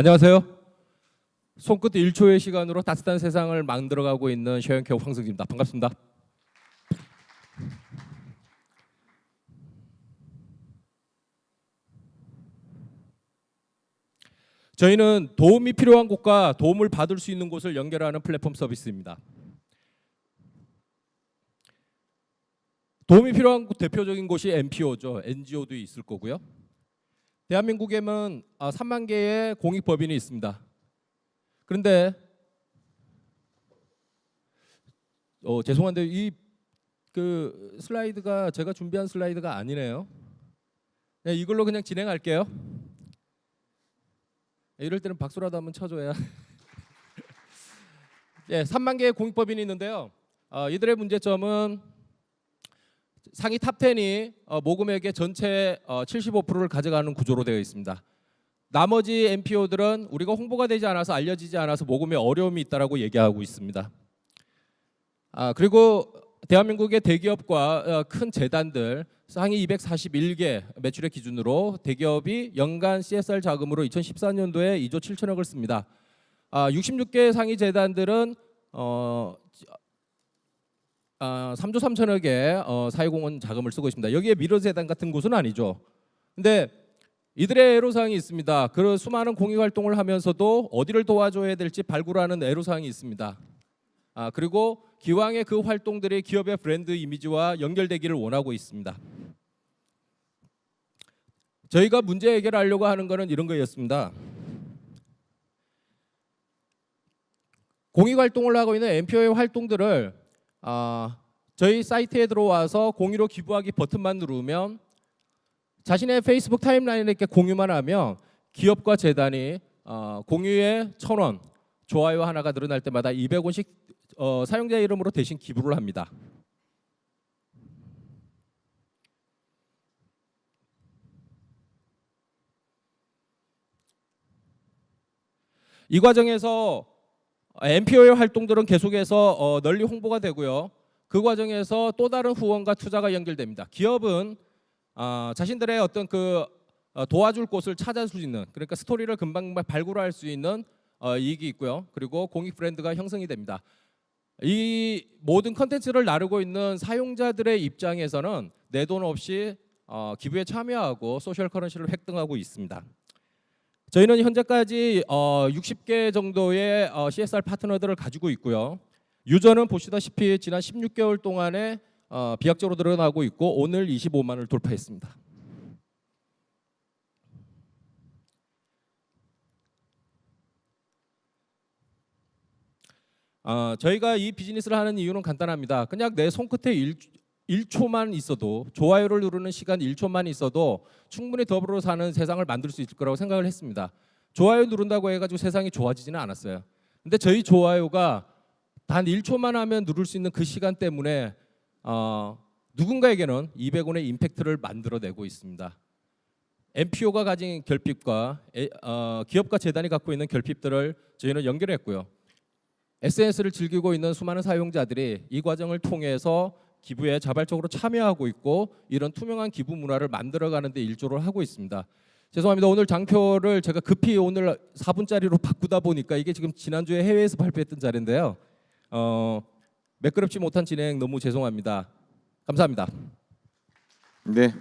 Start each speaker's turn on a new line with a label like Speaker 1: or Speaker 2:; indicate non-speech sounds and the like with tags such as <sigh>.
Speaker 1: 안녕하세요. 손끝 1초의 시간으로 따뜻한 세상을 만들어가고 있는 셔영케 황승진입니다. 반갑습니다. 저희는 도움이 필요한 곳과 도움을 받을 수 있는 곳을 연결하는 플랫폼 서비스입니다. 도움이 필요한 곳 대표적인 곳이 NPO죠. NGO도 있을 거고요. 대한민국에는 아, 3만 개의 공익법인이 있습니다. 그런데 어, 죄송한데 이 그 슬라이드가 제가 준비한 슬라이드가 아니네요. 네, 이걸로 그냥 진행할게요. 네, 이럴 때는 박수라도 한번 쳐줘야. <laughs> 예, 3만 개의 공익법인이 있는데요. 어, 이들의 문제점은 상위 탑 10이 어, 모금액의 전체 어, 75%를 가져가는 구조로 되어 있습니다. 나머지 NPO들은 우리가 홍보가 되지 않아서 알려지지 않아서 모금에 어려움이 있다라고 얘기하고 있습니다. 아 그리고 대한민국의 대기업과 어, 큰 재단들 상위 241개 매출의 기준으로 대기업이 연간 CSR 자금으로 2014년도에 2조 7천억을 씁니다. 아 66개 상위 재단들은 어 아, 3조 3천억의 어, 사회공헌 자금을 쓰고 있습니다. 여기에 미르재단 같은 곳은 아니죠. 근데 이들의 애로사항이 있습니다. 그 수많은 공익 활동을 하면서도 어디를 도와줘야 될지 발굴하는 애로사항이 있습니다. 아, 그리고 기왕의 그 활동들이 기업의 브랜드 이미지와 연결되기를 원하고 있습니다. 저희가 문제 해결하려고 하는 것은 이런 거였습니다. 공익 활동을 하고 있는 NPO의 활동들을 아, 저희 사이트에 들어와서 공유로 기부하기 버튼만 누르면 자신의 페이스북 타임라인에 이렇게 공유만 하면 기업과 재단이 어, 공유에 천 원, 좋아요 하나가 늘어날 때마다 200원씩 어, 사용자 이름으로 대신 기부를 합니다. 이 과정에서 NPO의 활동들은 계속해서 어, 널리 홍보가 되고요. 그 과정에서 또 다른 후원과 투자가 연결됩니다. 기업은 아, 자신들의 어떤 그 어, 도와줄 곳을 찾을 수 있는 그러니까 스토리를 금방 발굴할 수 있는 어, 이익이 있고요. 그리고 공익 브랜드가 형성이 됩니다. 이 모든 컨텐츠를 나르고 있는 사용자들의 입장에서는 내 돈 없이 어, 기부에 참여하고 소셜 커런시를 획득하고 있습니다. 저희는 현재까지 어, 60개 정도의 어, CSR 파트너들을 가지고 있고요. 유저는 보시다시피 지난 16개월 동안에 어, 비약적으로 늘어나고 있고 오늘 25만을 돌파했습니다. 어, 저희가 이 비즈니스를 하는 이유는 간단합니다. 그냥 내 손끝에 1, 1초만 있어도 좋아요를 누르는 시간 1초만 있어도 충분히 더불어 사는 세상을 만들 수 있을 거라고 생각을 했습니다. 좋아요 누른다고 해가지고 세상이 좋아지지는 않았어요. 근데 저희 좋아요가 단 1초만 하면 누를 수 있는 그 시간 때문에 어, 누군가에게는 200원의 임팩트를 만들어내고 있습니다. NPO가 가진 결핍과 에, 어, 기업과 재단이 갖고 있는 결핍들을 저희는 연결했고요. SNS를 즐기고 있는 수많은 사용자들이 이 과정을 통해서 기부에 자발적으로 참여하고 있고 이런 투명한 기부 문화를 만들어가는 데 일조를 하고 있습니다. 죄송합니다. 오늘 장표를 제가 급히 오늘 4분짜리로 바꾸다 보니까 이게 지금 지난주에 해외에서 발표했던 자리인데요. 어, 매끄럽지 못한 진행 너무 죄송합니다. 감사합니다.
Speaker 2: 네,